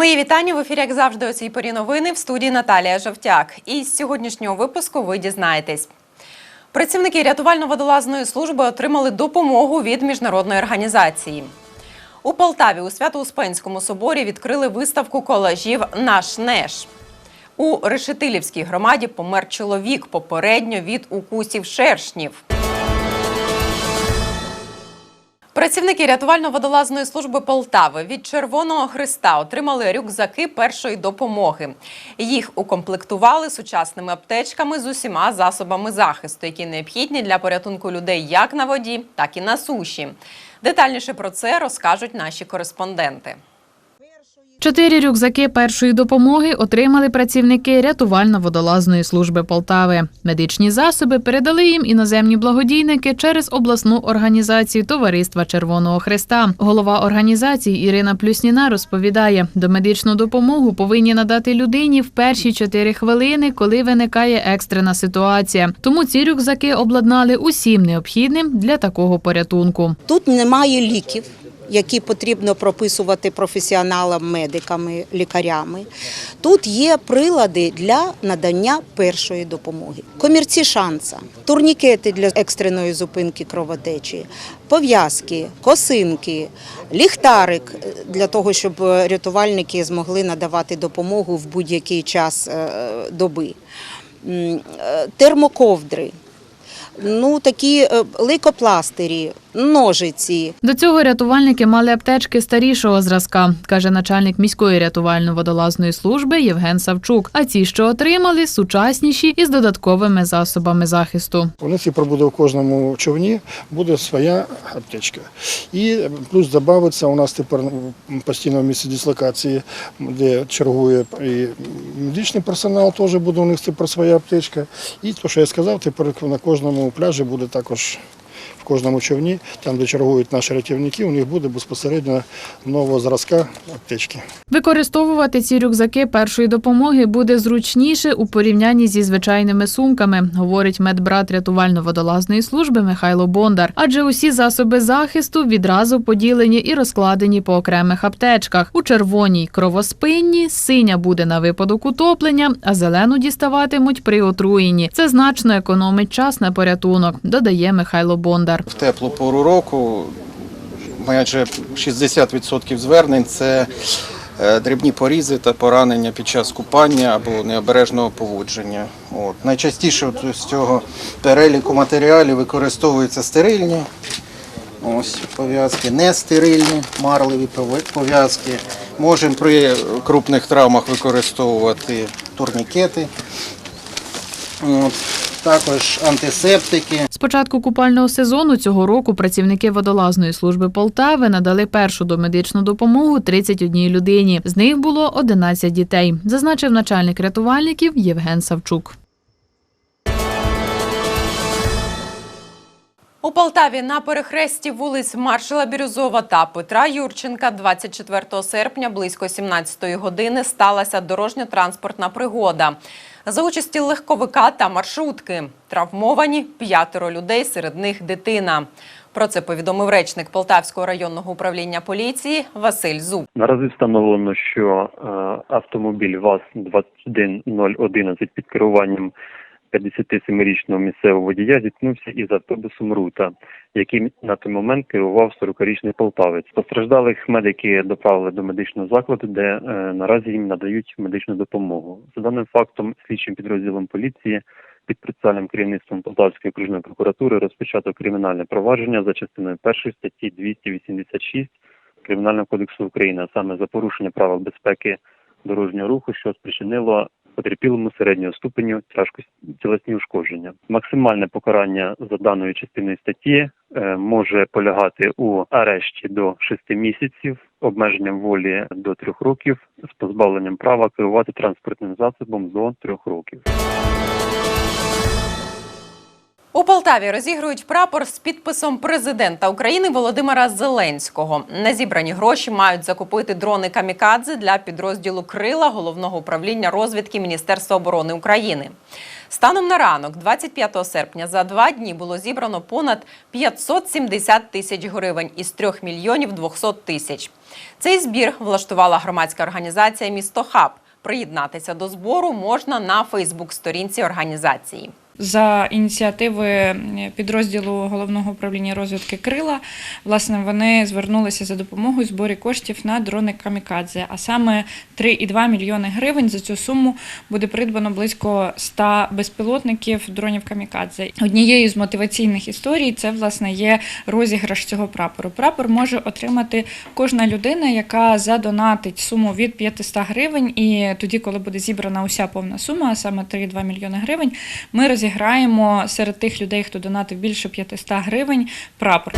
Мої вітання в ефірі, як завжди, у цій порі новини в студії Наталія Жовтяк. І з сьогоднішнього випуску ви дізнаєтесь. Працівники рятувально-водолазної служби отримали допомогу від міжнародної організації. У Полтаві у Свято-Успенському соборі відкрили виставку колажів Наш Неш. У Решетилівській громаді помер чоловік попередньо від укусів шершнів. Працівники рятувально-водолазної служби Полтави від Червоного Христа отримали рюкзаки першої допомоги. Їх укомплектували сучасними аптечками з усіма засобами захисту, які необхідні для порятунку людей як на воді, так і на суші. Детальніше про це розкажуть наші кореспонденти. Чотири рюкзаки першої допомоги отримали працівники рятувально-водолазної служби Полтави. Медичні засоби передали їм іноземні благодійники через обласну організацію Товариства Червоного Христа. Голова організації Ірина Плюсніна розповідає, домедичну допомогу повинні надати людині в перші чотири хвилини, коли виникає екстрена ситуація. Тому ці рюкзаки обладнали усім необхідним для такого порятунку. Тут немає ліків, які потрібно прописувати професіоналам, медиками, лікарями. Тут є прилади для надання першої допомоги. Комірці шанса, турнікети для екстреної зупинки кровотечі, пов'язки, косинки, ліхтарик для того, щоб рятувальники змогли надавати допомогу в будь-який час е, доби, е, термоковдри. Ну, такі е, лейкопластирі, ножиці, До цього рятувальники мали аптечки старішого зразка, каже начальник міської рятувально-водолазної служби Євген Савчук. А ті, що отримали, сучасніші із додатковими засобами захисту. У нас і пробуде в кожному човні буде своя аптечка. І плюс додається у нас тепер постійно в місці дислокації, де чергує і медичний персонал, теж буде у них тепер своя аптечка. І те, що я сказав, тепер на кожному пляжі буде також. В кожному човні, там, де чергують наші рятівники, у них буде безпосередньо нового зразка аптечки. Використовувати ці рюкзаки першої допомоги буде зручніше у порівнянні зі звичайними сумками, говорить медбрат рятувально-водолазної служби Михайло Бондар. Адже усі засоби захисту відразу поділені і розкладені по окремих аптечках. У червоній кровоспинні, синя буде на випадок утоплення, а зелену діставатимуть при отруєнні. Це значно економить час на порятунок, додає Михайло Бондар. В теплу пору року майже 60% звернень це е, дрібні порізи та поранення під час купання або необережного поводження. От. Найчастіше от з цього переліку матеріалів використовуються стерильні ось, пов'язки, нестерильні марлеві пове- пов'язки. Можемо при крупних травмах використовувати турнікети. От. Також антисептики. З початку купального сезону цього року працівники водолазної служби Полтави надали першу домедичну допомогу 31 людині. З них було 11 дітей, зазначив начальник рятувальників Євген Савчук. У Полтаві на перехресті вулиць Маршала Бірюзова та Петра Юрченка 24 серпня близько 17 години сталася дорожньо-транспортна пригода. За участі легковика та маршрутки травмовані п'ятеро людей, серед них дитина. Про це повідомив речник Полтавського районного управління поліції Василь Зуб. Наразі встановлено, що е, автомобіль ВАЗ-21011 під керуванням 57-річного місцевого водія зіткнувся із автобусом Рута, яким на той момент керував 40-річний полтавець. Постраждалих медики доправили до медичного закладу, де е, наразі їм надають медичну допомогу. За даним фактом, слідчим підрозділом поліції під процесуальним керівництвом Полтавської окружної прокуратури розпочато кримінальне провадження за частиною першої статті 286 Кримінального кодексу України, саме за порушення правил безпеки дорожнього руху, що спричинило потерпілому середнього ступеню тяжкості тілесні ушкодження. Максимальне покарання за даною частиною статті е, може полягати у арешті до 6 місяців, обмеженням волі до 3 років, з позбавленням права керувати транспортним засобом до 3 років. У Полтаві розігрують прапор з підписом президента України Володимира Зеленського. На зібрані гроші мають закупити дрони камікадзе для підрозділу Крила головного управління розвідки Міністерства оборони України. Станом на ранок, 25 серпня, за два дні було зібрано понад 570 тисяч гривень із 3 мільйонів 200 тисяч. Цей збір влаштувала громадська організація Місто Хаб. Приєднатися до збору можна на Фейсбук-сторінці організації. За ініціативи підрозділу головного управління розвідки Крила, власне, вони звернулися за допомогою зборі коштів на дрони Камікадзе. А саме 3,2 мільйони гривень за цю суму буде придбано близько 100 безпілотників дронів Камікадзе. Однією з мотиваційних історій це власне є розіграш цього прапору. Прапор може отримати кожна людина, яка задонатить суму від 500 гривень. І тоді, коли буде зібрана уся повна сума, а саме 3,2 мільйони гривень, ми розіграємо серед тих людей, хто донатив більше 500 гривень, прапор.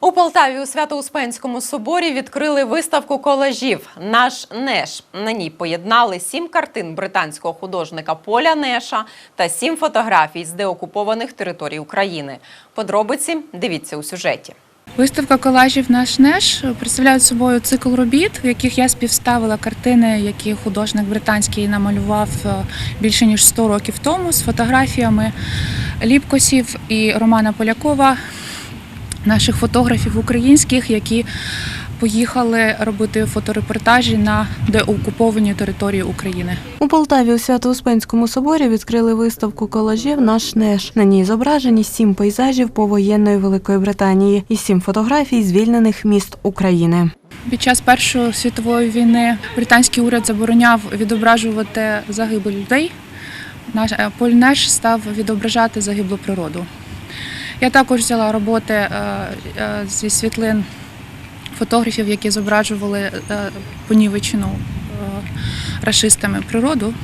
У Полтаві у Свято-Успенському соборі відкрили виставку колажів Наш Неш. На ній поєднали сім картин британського художника Поля Неша та сім фотографій з деокупованих територій України. Подробиці дивіться у сюжеті. Виставка колажів Наш Неш представляє собою цикл робіт, в яких я співставила картини, які художник британський намалював е, більше ніж 100 років тому, з фотографіями Ліпкосів і Романа Полякова, наших фотографів українських, які поїхали робити фоторепортажі на деокупованій території України. У Полтаві у Свято-Успенському соборі відкрили виставку колажів Наш Неш. На ній зображені сім пейзажів повоєнної Великої Британії і сім фотографій звільнених міст України. Під час Першої світової війни британський уряд забороняв відображувати загибель людей. Наш е, Поль Неш став відображати загиблу природу. Я також взяла роботи е, е, зі світлин фотографів, які зображували е, понівечену е, рашистами природу.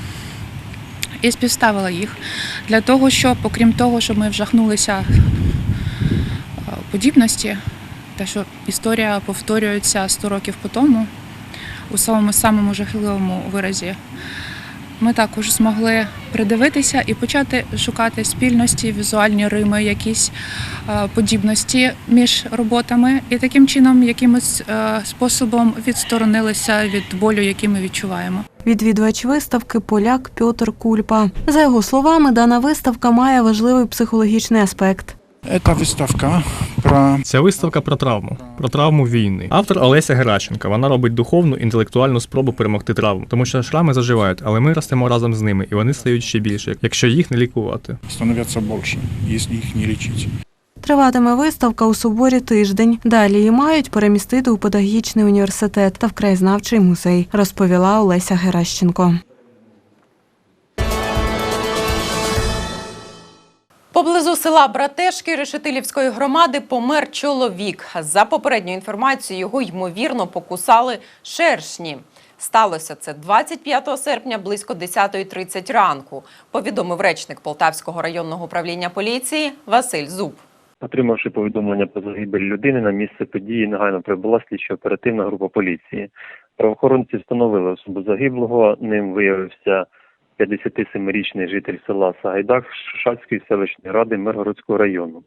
І співставила їх для того, щоб, окрім того, щоб ми вжахнулися е, подібності, те, що історія повторюється 100 років по тому, у самому самому жахливому виразі, ми також змогли придивитися і почати шукати спільності, візуальні рими, якісь е, подібності між роботами, і таким чином, якимось е, способом відсторонилися від болю, який ми відчуваємо. Відвідувач виставки поляк Пьотр Кульпа. За його словами, дана виставка має важливий психологічний аспект. Та виставка про Ця виставка про травму, про травму війни. Автор Олеся Геращенка. Вона робить духовну інтелектуальну спробу перемогти травму, тому що шрами заживають, але ми ростемо разом з ними, і вони стають ще більше, якщо їх не лікувати. становиться більше, якщо їх не лічити. Триватиме виставка у соборі тиждень. Далі її мають перемістити у педагогічний університет та в краєзнавчий музей, розповіла Олеся Геращенко. Поблизу села Братешки Решетилівської громади помер чоловік. За попередньою інформацією, його ймовірно покусали шершні. Сталося це 25 серпня близько 10.30 ранку, повідомив речник Полтавського районного управління поліції Василь Зуб. Отримавши повідомлення про загибель людини, на місце події негайно прибула слідчо-оперативна група поліції. Правоохоронці встановили особу загиблого. Ним виявився 57-річний житель села Сагайдак Шацької селищної ради Миргородського району.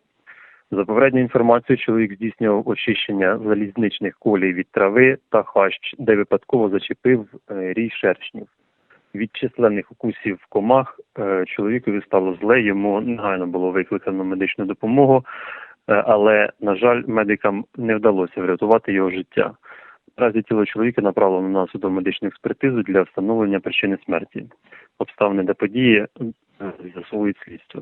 За попередньою інформацією, чоловік здійснював очищення залізничних колій від трави та хащ, де випадково зачепив е, рій шершнів. Від численних укусів комах е, чоловікові стало зле, йому негайно було викликано медичну допомогу, е, але, на жаль, медикам не вдалося врятувати його життя. Наразі тіло чоловіка направлено на судово-медичну експертизу для встановлення причини смерті. Обставини до події е, з'ясовують слідство.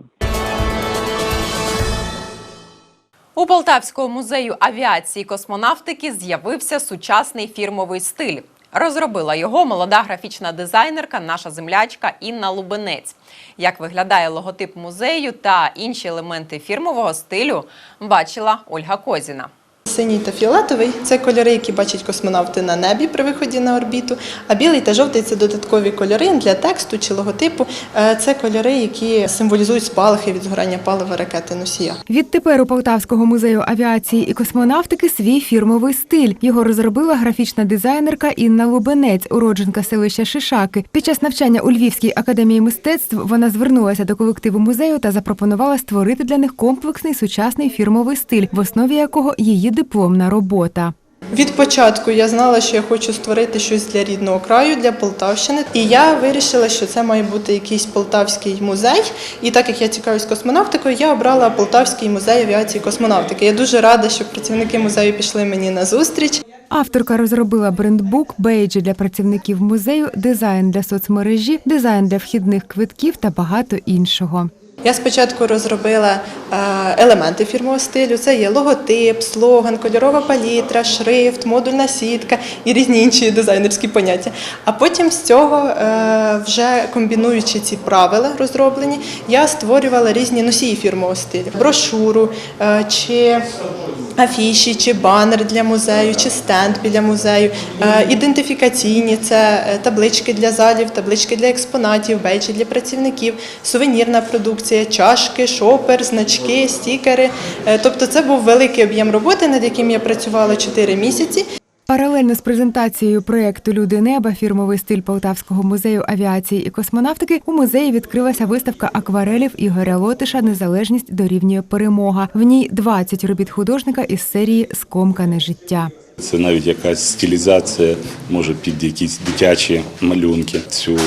У Полтавського музею авіації і космонавтики з'явився сучасний фірмовий стиль. Розробила його молода графічна дизайнерка, наша землячка Інна Лубенець. Як виглядає логотип музею та інші елементи фірмового стилю, бачила Ольга Козіна. Синій та фіолетовий це кольори, які бачать космонавти на небі при виході на орбіту. А білий та жовтий це додаткові кольори для тексту чи логотипу. Е, Це кольори, які символізують спалахи від згорання палива ракети носія. Відтепер у Полтавського музею авіації і космонавтики свій фірмовий стиль. Його розробила графічна дизайнерка Інна Лубенець, уродженка селища Шишаки. Під час навчання у Львівській академії мистецтв вона звернулася до колективу музею та запропонувала створити для них комплексний сучасний фірмовий стиль, в основі якого її дипломна робота. Від початку я знала, що я хочу створити щось для рідного краю, для Полтавщини. І я вирішила, що це має бути якийсь полтавський музей. І так як я цікавлюсь космонавтикою, я обрала Полтавський музей авіації і космонавтики. Я дуже рада, що працівники музею пішли мені на зустріч. Авторка розробила брендбук, бейджі для працівників музею, дизайн для соцмережі, дизайн для вхідних квитків та багато іншого. Я спочатку розробила е, елементи фірмового стилю. Це є логотип, слоган, кольорова палітра, шрифт, модульна сітка і різні інші дизайнерські поняття. А потім з цього, е, вже комбінуючи ці правила розроблені, я створювала різні носії фірмового стилю, брошуру е, чи афіші, чи банер для музею, чи стенд біля музею, Е, ідентифікаційні це е, таблички для залів, таблички для експонатів, бейджі для працівників, сувенірна продукція, чашки, шопер, значки, стікери. Е, Тобто це був великий об'єм роботи, над яким я працювала 4 місяці. Паралельно з презентацією проєкту Люди неба фірмовий стиль Полтавського музею авіації і космонавтики у музеї відкрилася виставка акварелів Ігоря Лотиша Незалежність дорівнює перемога. В ній 20 робіт художника із серії Скомкане життя. Це навіть якась стилізація, може під якісь дитячі малюнки. Цю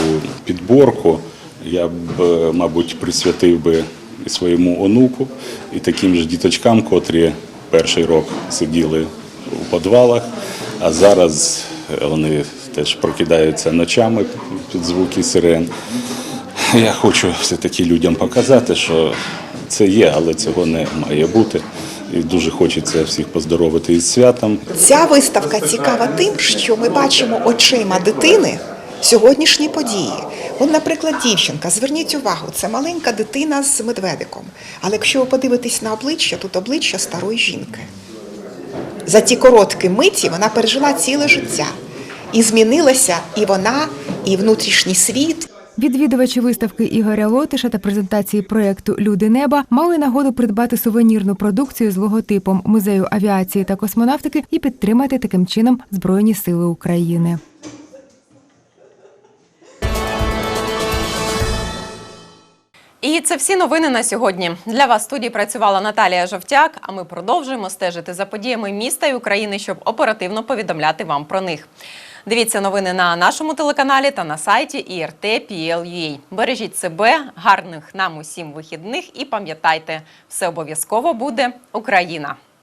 підборку я б, е, мабуть, присвятив би своєму онуку, і таким же діточкам, котрі перший рок сиділи у підвалах, а зараз вони теж прокидаються ночами під звуки сирен. Я хочу все-таки людям показати, що це є, але цього не має бути. І дуже хочеться всіх поздоровити із святом. Ця виставка цікава тим, що ми бачимо очима дитини сьогоднішні події. От, наприклад, дівчинка, зверніть увагу, це маленька дитина з медведиком. Але якщо ви подивитесь на обличчя, тут обличчя старої жінки. За ті короткі миті вона пережила ціле життя. І змінилася і вона, і внутрішній світ. Відвідувачі виставки Ігоря Лотиша та презентації проєкту Люди неба мали нагоду придбати сувенірну продукцію з логотипом музею авіації та космонавтики і підтримати таким чином Збройні Сили України. І це всі новини на сьогодні. Для вас в студії працювала Наталія Жовтяк. А ми продовжуємо стежити за подіями міста і України, щоб оперативно повідомляти вам про них. Дивіться новини на нашому телеканалі та на сайті IRT.PL.UA. Бережіть себе, гарних нам усім вихідних і пам'ятайте, все обов'язково буде Україна.